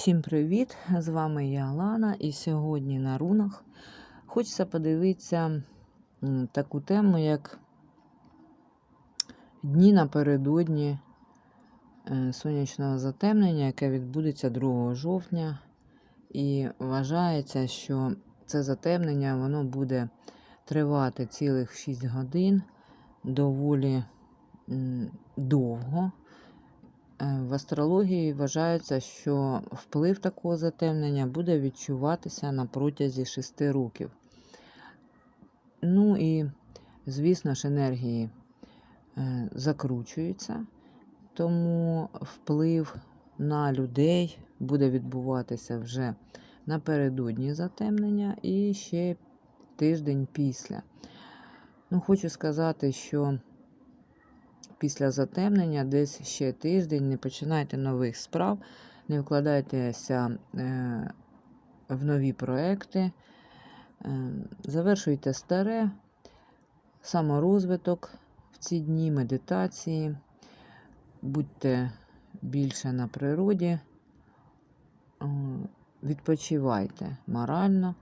Всім привіт! З вами я Лана, і сьогодні на рунах хочеться подивитися таку тему, як дні напередодні е, сонячного затемнення, яке відбудеться 2 жовтня. І вважається, що це затемнення воно буде тривати цілих 6 годин доволі довго. Е, В астрології вважається, що вплив такого затемнення буде відчуватися на протязі 6 років. Ну і, звісно ж, енергії е, закручуються, тому вплив на людей буде відбуватися вже напередодні затемнення і ще тиждень після. Ну, Хочу сказати, що після затемнення, десь ще тиждень, не починайте нових справ, не вкладайтеся е, в нові проекти, е, завершуйте старе, саморозвиток в ці дні, медитації, будьте більше на природі, відпочивайте морально.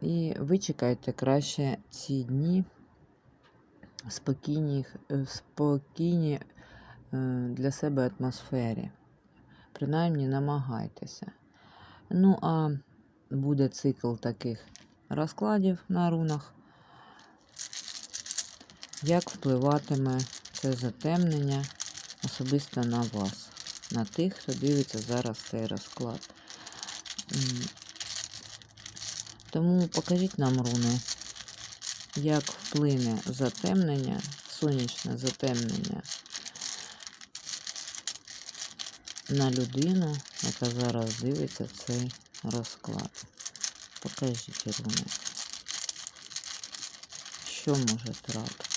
І вичекайте краще ці дні спокійній, в спокійній е, для себе атмосфері. Принаймні намагайтеся. Ну, а буде цикл таких розкладів на рунах, як впливатиме це затемнення особисто на вас, на тих, хто дивиться зараз цей розклад. Тому покажіть нам руни як вплине затемнення, сонячне затемнення на людину, яка зараз дивиться цей розклад. Покажіть руни. Що може трапитися?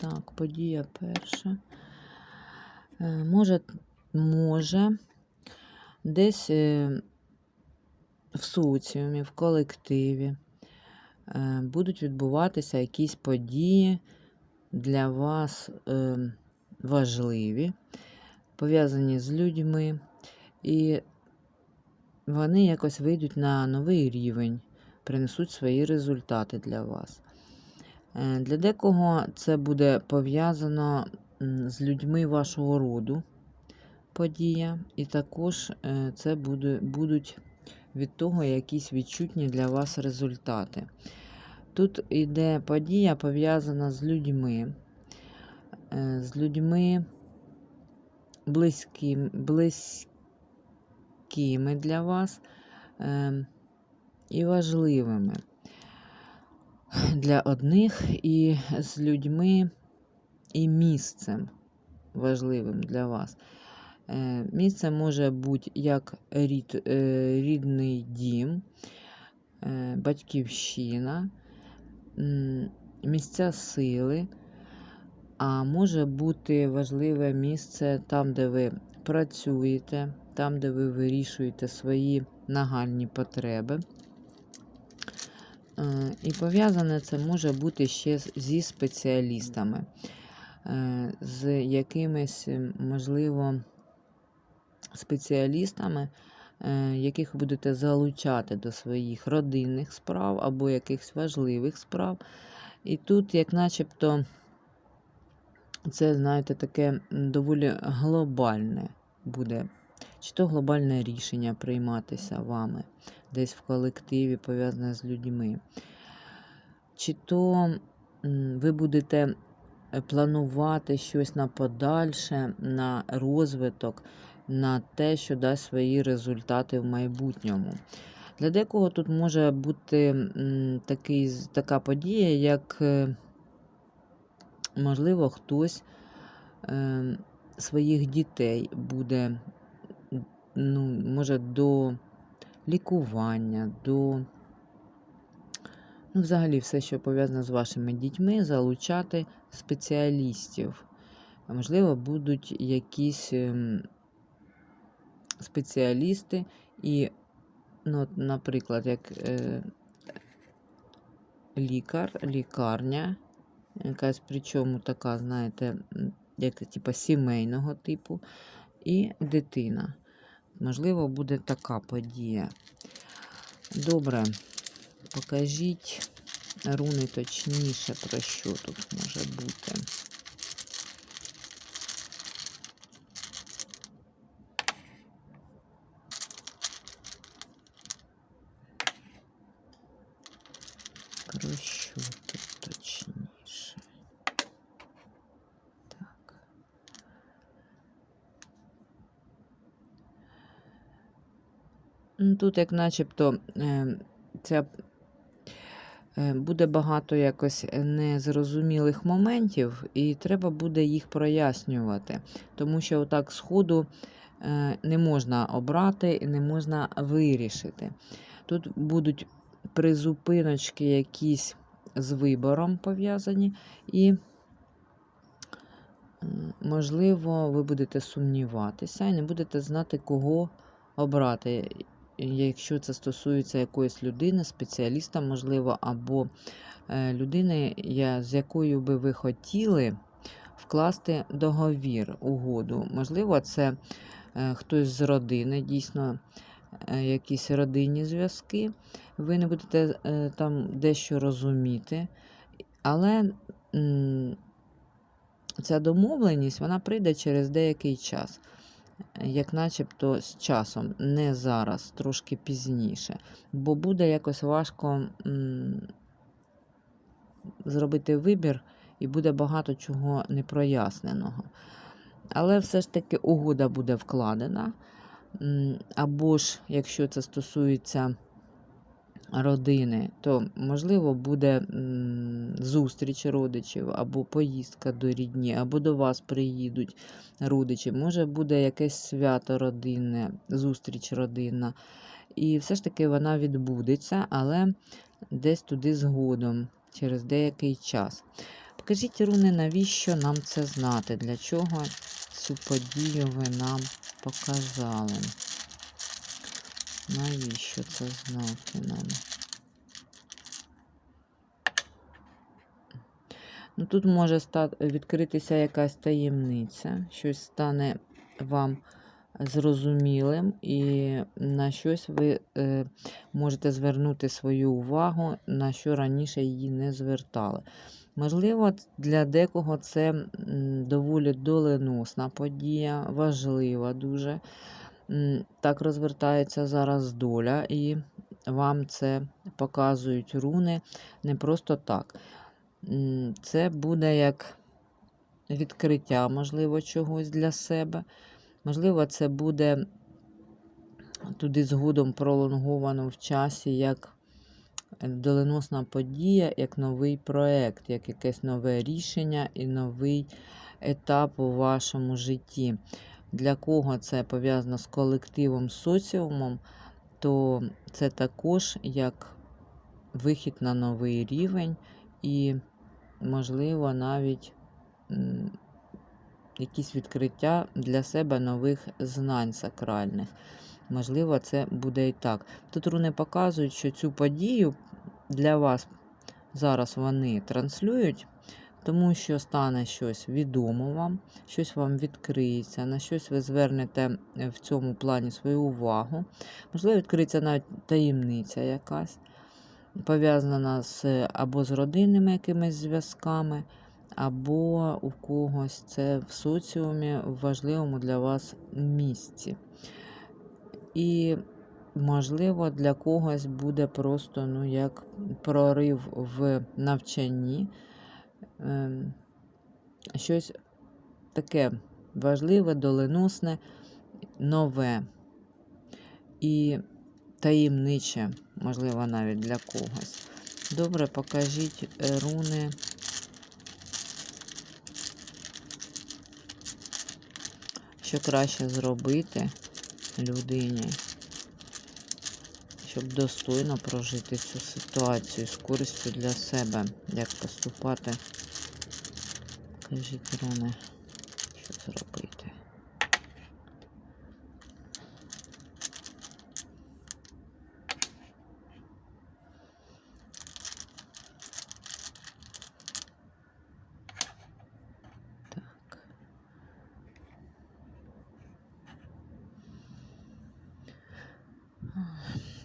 Так, подія перша. Е, Може, може, десь е, в соціумі, в колективі е, будуть відбуватися якісь події для вас важливі, пов'язані з людьми, і вони якось вийдуть на новий рівень, принесуть свої результати для вас. Е, Для декого це буде пов'язано з людьми вашого роду подія, і також е, це буде, будуть від того якісь відчутні для вас результати. Тут йде подія пов'язана з людьми, е, з людьми близьким, близькими для вас е, і важливими для одних і з людьми і місцем важливим для вас. Е, Місце може бути як рід, е, рідний дім, е, батьківщина, місця сили, а може бути важливе місце там, де ви працюєте, там, де ви вирішуєте свої нагальні потреби. Е, І пов'язане це може бути ще зі спеціалістами, е, з якимись, можливо, спеціалістами, е, яких будете залучати до своїх родинних справ або якихось важливих справ. І тут, як начебто, це, знаєте, таке доволі глобальне буде, чи то глобальне рішення прийматися вами десь в колективі, пов'язане з людьми. Чи то ви будете е, планувати щось на подальше, на розвиток, на те, що дасть свої результати в майбутньому. Для декого тут може бути такий, така подія, як, е, можливо, хтось е, своїх дітей буде, ну, може, до лікування, до ну, взагалі все, що пов'язане з вашими дітьми, залучати спеціалістів. Можливо, будуть якісь ем, спеціалісти, І, ну, наприклад, як е, лікар, лікарня, якась причому така, знаєте, як типа сімейного типу, і дитина. Можливо, буде така подія. Добре, покажіть руни точніше, про що тут може бути. Про що тут точніше? Так. Ну, Тут, як начебто, е, ця е, буде багато якось незрозумілих моментів, і треба буде їх прояснювати. Тому що отак сходу е, не можна обрати і не можна вирішити. Тут будуть призупиночки якісь з вибором пов'язані, і, е, можливо, ви будете сумніватися і не будете знати, кого обрати. Якщо це стосується якоїсь людини, спеціаліста, можливо, або е, людини, з якою би ви хотіли вкласти договір, угоду. Можливо, це е, хтось з родини, дійсно, е, якісь родинні зв'язки. Ви не будете там дещо розуміти, але ця домовленість вона прийде через деякий час. Як начебто з часом, не зараз, трошки пізніше. Бо буде якось важко зробити вибір, і буде багато чого непроясненого. Але все ж таки угода буде вкладена. Або ж, якщо це стосується родини, то можливо буде зустріч родичів, або поїздка до рідні, або до вас приїдуть родичі. Може буде якесь свято родинне, зустріч родинна. І все ж таки вона відбудеться, але десь туди згодом, через деякий час. Покажіть, руни, навіщо нам це знати? Для чого цю подію ви нам показали? Навіщо це знати нам? Ну, тут може відкритися якась таємниця, щось стане вам зрозумілим, і на щось ви е, можете звернути свою увагу, на що раніше її не звертали. Можливо, для декого це доволі доленосна подія, важлива дуже. Так розвертається зараз доля, і вам це показують руни не просто так. Це буде як відкриття, можливо, чогось для себе. Можливо, це буде туди згодом пролонговано в часі як доленосна подія, як новий проєкт, як якесь нове рішення і новий етап у вашому житті. Для кого це пов'язано з колективом, соціумом, то це також як вихід на новий рівень і, можливо, навіть якісь відкриття для себе нових знань сакральних. Можливо, це буде і так. Тут руни показують, що цю подію для вас зараз вони транслюють, тому що стане щось відомо вам, щось вам відкриється, на щось ви звернете е, в цьому плані свою увагу. Можливо, відкриється навіть таємниця якась, пов'язана з або з родинними якимись зв'язками, або у когось це в соціумі в важливому для вас місці. І, можливо, для когось буде просто ну, як прорив в навчанні. Ем, щось таке важливе, доленосне, нове і таємниче, можливо, навіть для когось. Добре, покажіть е, руни. Що краще зробити людині, щоб достойно прожити цю ситуацію з користю для себе, як поступати. Скажіть, Рене, що зробити? Так.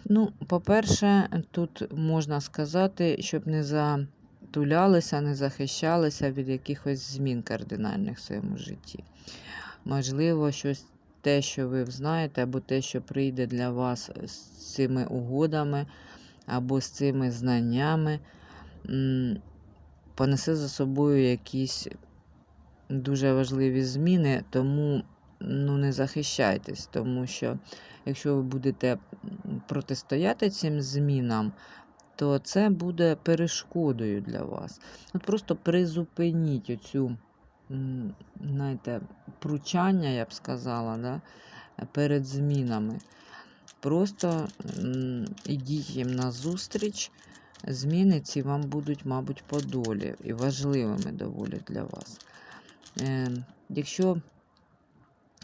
Ну, по-перше, тут можна сказати, щоб не за затулялися, не захищалися від якихось змін кардинальних в своєму житті. Можливо, щось те, що ви знаєте, або те, що прийде для вас з цими угодами, або з цими знаннями, понесе за собою якісь дуже важливі зміни, тому ну, не захищайтесь, тому що якщо ви будете протистояти цим змінам, то це буде перешкодою для вас. От просто призупиніть оцю, знаєте, пручання, я б сказала, да, перед змінами. Просто м, ідіть їм назустріч. Зміни ці вам будуть, мабуть, по долі і важливими доволі для вас. Е, якщо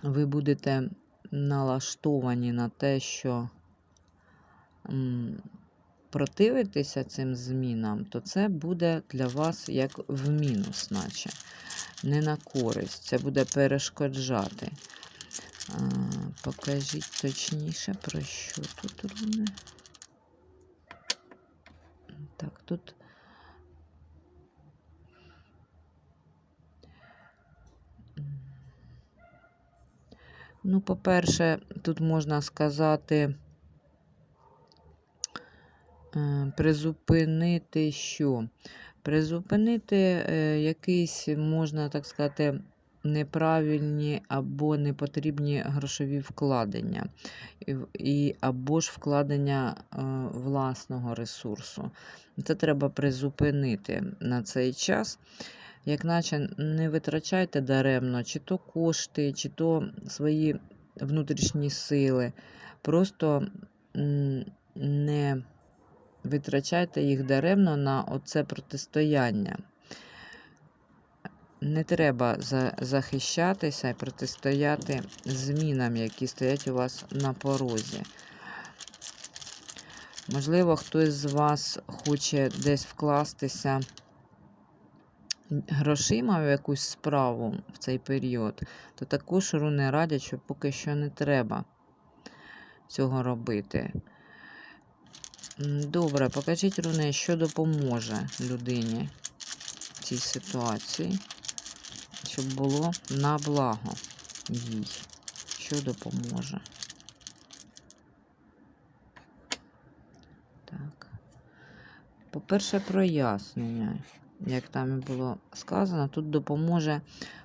ви будете налаштовані на те, що противитися цим змінам, то це буде для вас як в мінус, наче не на користь. Це буде перешкоджати. А, покажіть точніше, про що тут руни. Так, тут. Ну, по-перше, тут можна сказати, призупинити що? Призупинити е, якісь, можна так сказати, неправильні або непотрібні грошові вкладення, і, або ж вкладення е, власного ресурсу. Це треба призупинити на цей час. Як наче не витрачайте даремно, чи то кошти, чи то свої внутрішні сили. Просто не витрачайте їх даремно на оце протистояння. Не треба захищатися і протистояти змінам, які стоять у вас на порозі. Можливо, хтось з вас хоче десь вкластися грошима в якусь справу в цей період, то також руни радять, що поки що не треба цього робити. Добре, покажіть руни, що допоможе людині в цій ситуації, щоб було на благо їй. Що допоможе? Так. По-перше, прояснення. Як там і було сказано, тут допоможе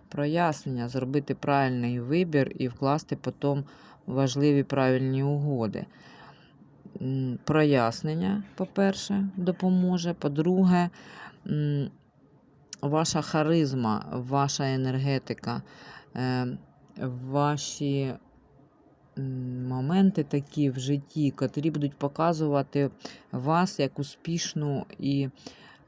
прояснення, зробити правильний вибір і вкласти потім важливі правильні угоди. Прояснення, по-перше, допоможе. По-друге, ваша харизма, ваша енергетика, е, ваші моменти такі в житті, котрі будуть показувати вас як успішну і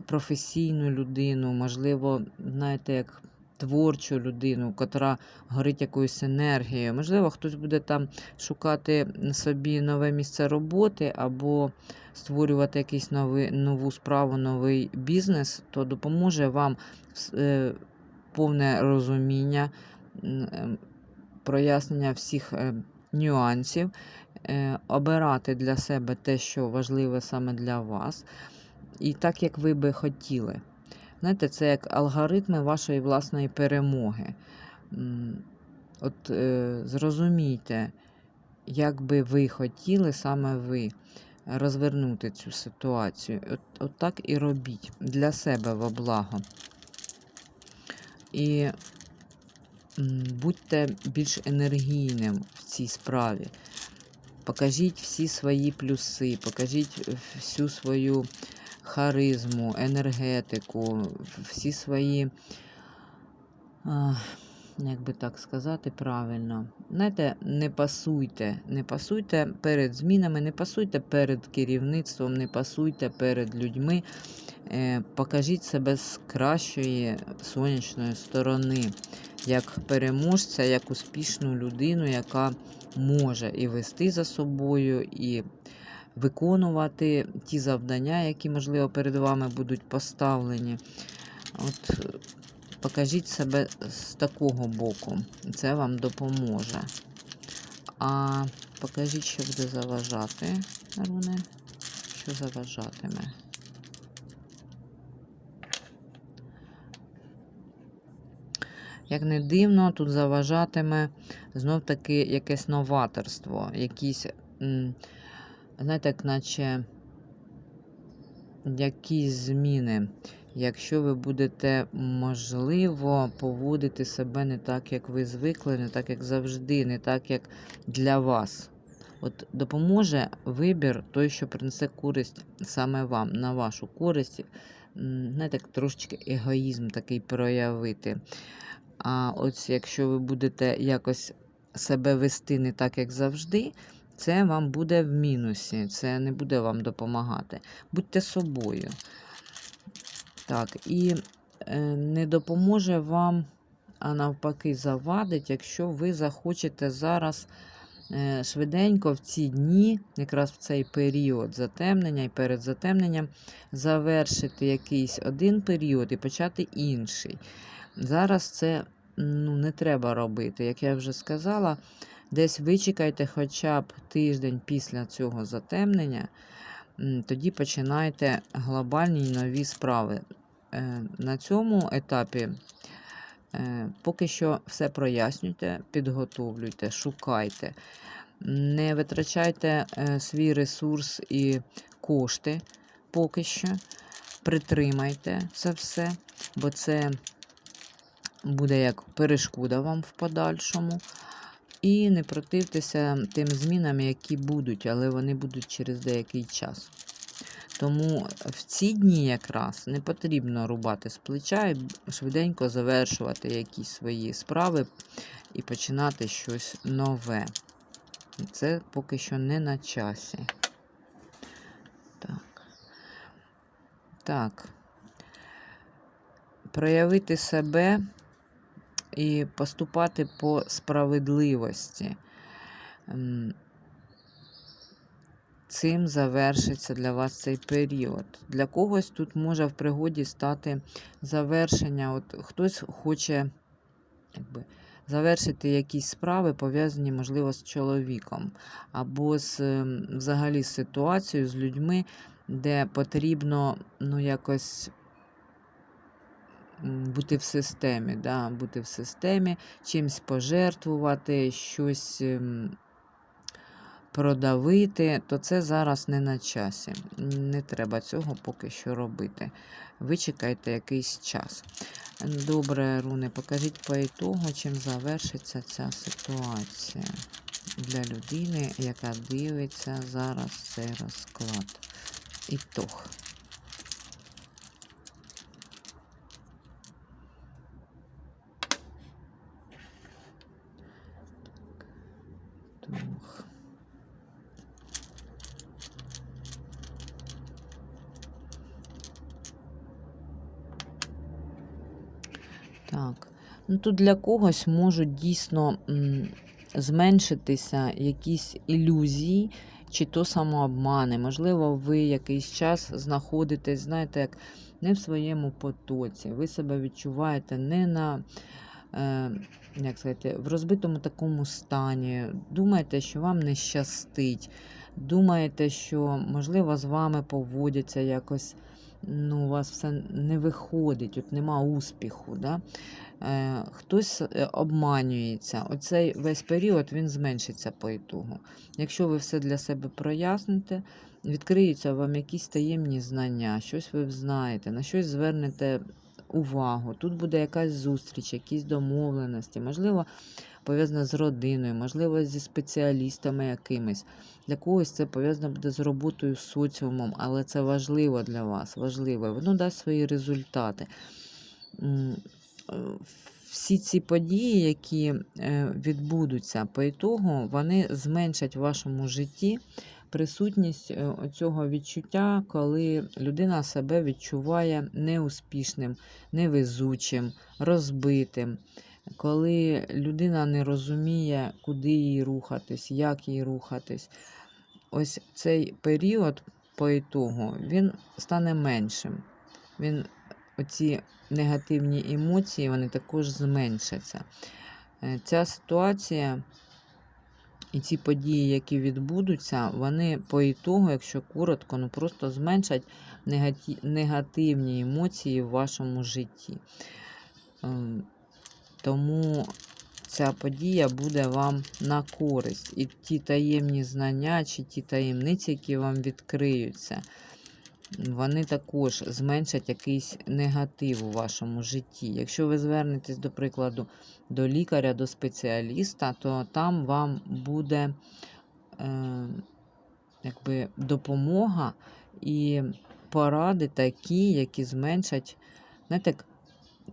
професійну людину, можливо, знаєте, як творчу людину, котра горить якоюсь енергією. Можливо, хтось буде там шукати собі нове місце роботи або створювати якийсь новий, нову справу, новий бізнес, то допоможе вам е, повне розуміння, е, прояснення всіх е, нюансів, обирати для себе те, що важливе саме для вас, і так, як ви би хотіли. Знаєте, це як алгоритми вашої власної перемоги. От е, зрозумійте, як би ви хотіли саме ви розвернути цю ситуацію. От, от так і робіть для себе во благо. І будьте більш енергійним в цій справі. Покажіть всі свої плюси, покажіть всю свою харизму, енергетику, всі свої, як би так сказати правильно, знаєте, не пасуйте, не пасуйте перед змінами, не пасуйте перед керівництвом, не пасуйте перед людьми. Е, Покажіть себе з кращої сонячної сторони, як переможця, як успішну людину, яка може і вести за собою, і виконувати ті завдання, які, можливо, перед вами будуть поставлені. От покажіть себе з такого боку, це вам допоможе. А покажіть, що буде заважати руни, що заважатиме. Як не дивно, тут заважатиме знов таки якесь новаторство, якісь, знаєте, як наче якісь зміни. Якщо ви будете, можливо, поводити себе не так, як ви звикли, не так, як завжди, не так, як для вас. От допоможе вибір той, що принесе користь саме вам, на вашу користь. Знаєте, як трошечки егоїзм такий проявити. А ось якщо ви будете якось себе вести не так, як завжди, це вам буде в мінусі, це не буде вам допомагати. Будьте собою. Так, і е, не допоможе вам, а навпаки, завадить, якщо ви захочете зараз е, швиденько в ці дні, якраз в цей період затемнення і перед затемненням, завершити якийсь один період і почати інший. Зараз це ну, не треба робити. Як я вже сказала, десь вичекайте хоча б тиждень після цього затемнення, тоді починайте глобальні нові справи. Е, На цьому етапі е, поки що все прояснюйте, підготовлюйте, шукайте. Не витрачайте е, свій ресурс і кошти поки що. Притримайте це все, бо це буде як перешкода вам в подальшому. І не противтеся тим змінам, які будуть, але вони будуть через деякий час. Тому в ці дні якраз не потрібно рубати з плеча і швиденько завершувати якісь свої справи і починати щось нове. Це поки що не на часі. Так. Так. Проявити себе і поступати по справедливості. Цим завершиться для вас цей період. Для когось тут може в пригоді стати завершення. От Хтось хоче якби, завершити якісь справи, пов'язані, можливо, з чоловіком, або з ем, взагалі з ситуацією, з людьми, де потрібно ну, якось бути в системі, да, бути в системі, чимсь пожертвувати, щось ем, продавити, то це зараз не на часі. Не треба цього поки що робити. Вичекайте якийсь час. Добре, Руни, покажіть по ітогу, чим завершиться ця ситуація для людини, яка дивиться зараз цей розклад. Ітог. Так. Тут для когось можуть дійсно зменшитися якісь ілюзії чи то самообмани. Можливо, ви якийсь час знаходитесь, знаєте, як не в своєму потоці. Ви себе відчуваєте не на. Е, як сказати, в розбитому такому стані, думаєте, що вам не щастить, думаєте, що, можливо, з вами поводяться якось ну, у вас все не виходить, от нема успіху. Да? Е, Хтось е, обманюється. Оцей весь період він зменшиться по ітогу. Якщо ви все для себе проясните, відкриються вам якісь таємні знання, щось ви знаєте, на щось звернете увагу. Тут буде якась зустріч, якісь домовленості, можливо, пов'язана з родиною, можливо, зі спеціалістами якимись. Для когось це пов'язано буде з роботою з соціумом, але це важливо для вас, важливо. Воно дасть свої результати. Всі ці події, які е, відбудуться по ітогу, вони зменшать в вашому житті присутність е, цього відчуття, коли людина себе відчуває неуспішним, невезучим, розбитим. Коли людина не розуміє, куди їй рухатись, як їй рухатись, ось цей період по ітогу, він стане меншим. Він, Оці негативні емоції вони також зменшаться. Е, Ця ситуація І ці події, які відбудуться, вони по ітогу, якщо коротко, ну просто зменшать негативні емоції в вашому житті. Ем, Тому ця подія буде вам на користь. І ті таємні знання чи ті таємниці, які вам відкриються, вони також зменшать якийсь негатив у вашому житті. Якщо ви звернетесь, до прикладу, до лікаря, до спеціаліста, то там вам буде е, якби, допомога і поради такі, які зменшать, знаєте,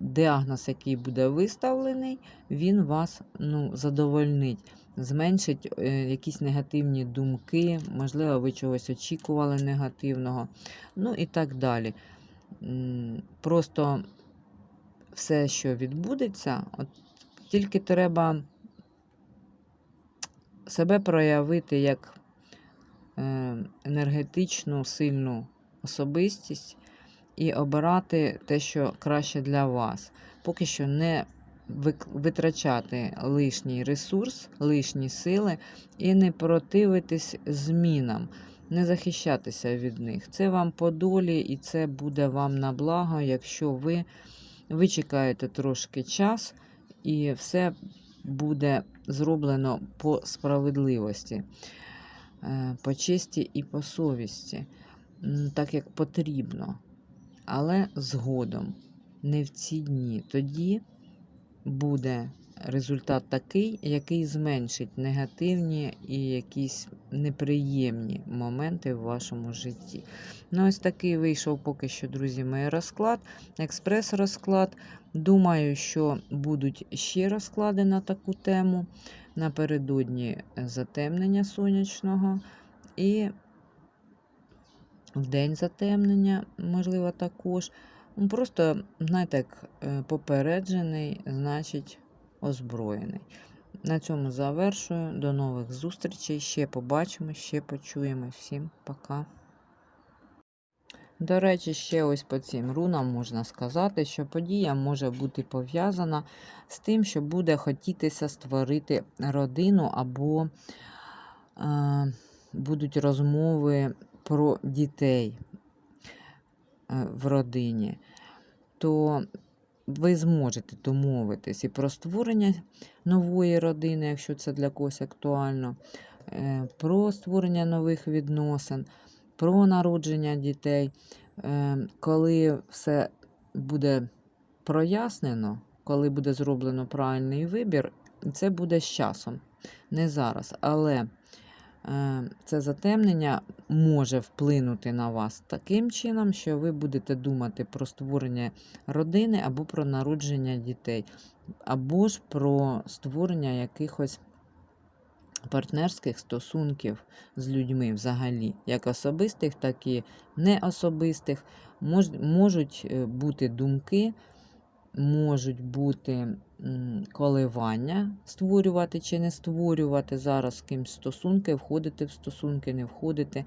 діагноз, який буде виставлений, він вас ну, задовольнить. Зменшить е, якісь негативні думки, можливо, ви чогось очікували негативного, ну і так далі. Просто все, що відбудеться, от тільки треба себе проявити як е, енергетичну, сильну особистість і обирати те, що краще для вас. Поки що не витрачати лишній ресурс, лишні сили і не противитись змінам, не захищатися від них. Це вам по долі, і це буде вам на благо, якщо ви вичекаєте трошки час, і все буде зроблено по справедливості, е, по честі і по совісті, так як потрібно. Але згодом, не в ці дні. Тоді буде результат такий, який зменшить негативні і якісь неприємні моменти в вашому житті. Ну, ось такий вийшов поки що, друзі, мій розклад, експрес-розклад. Думаю, що будуть ще розклади на таку тему напередодні затемнення сонячного. І в день затемнення, можливо, також. Ну, Просто, знаєте, як е, попереджений, значить озброєний. На цьому завершую. До нових зустрічей. Ще побачимо, ще почуємо. Всім пока. До речі, ще ось по цим рунам можна сказати, що подія може бути пов'язана з тим, що буде хотітися створити родину, або е, будуть розмови про дітей в родині, то ви зможете домовитись і про створення нової родини, якщо це для когось актуально, е, про створення нових відносин, про народження дітей. Е, Коли все буде прояснено, коли буде зроблено правильний вибір, це буде з часом, не зараз. Але е, це затемнення може вплинути на вас таким чином, що ви будете думати про створення родини або про народження дітей, або ж про створення якихось партнерських стосунків з людьми взагалі, як особистих, так і неособистих. Мож, можуть е, бути думки, можуть бути коливання, створювати чи не створювати зараз з кимсь стосунки, входити в стосунки, не входити,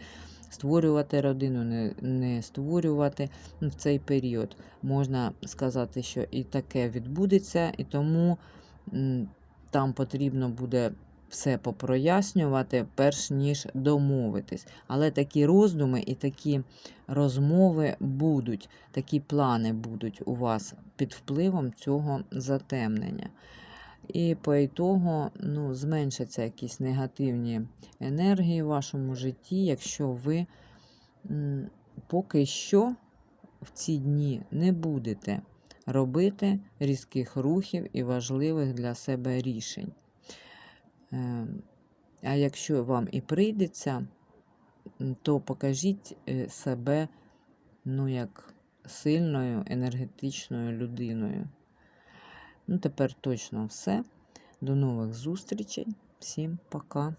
створювати родину, не, не створювати в цей період. Можна сказати, що і таке відбудеться, і тому там потрібно буде все попрояснювати, перш ніж домовитись. Але такі роздуми і такі розмови будуть, такі плани будуть у вас під впливом цього затемнення. І по ітогу ну, зменшаться якісь негативні енергії в вашому житті, якщо ви поки що в ці дні не будете робити різких рухів і важливих для себе рішень. Ем, А якщо вам і прийдеться, то покажіть е, себе ну, як сильною енергетичною людиною. Ну, тепер точно все. До нових зустрічей. Всім пока.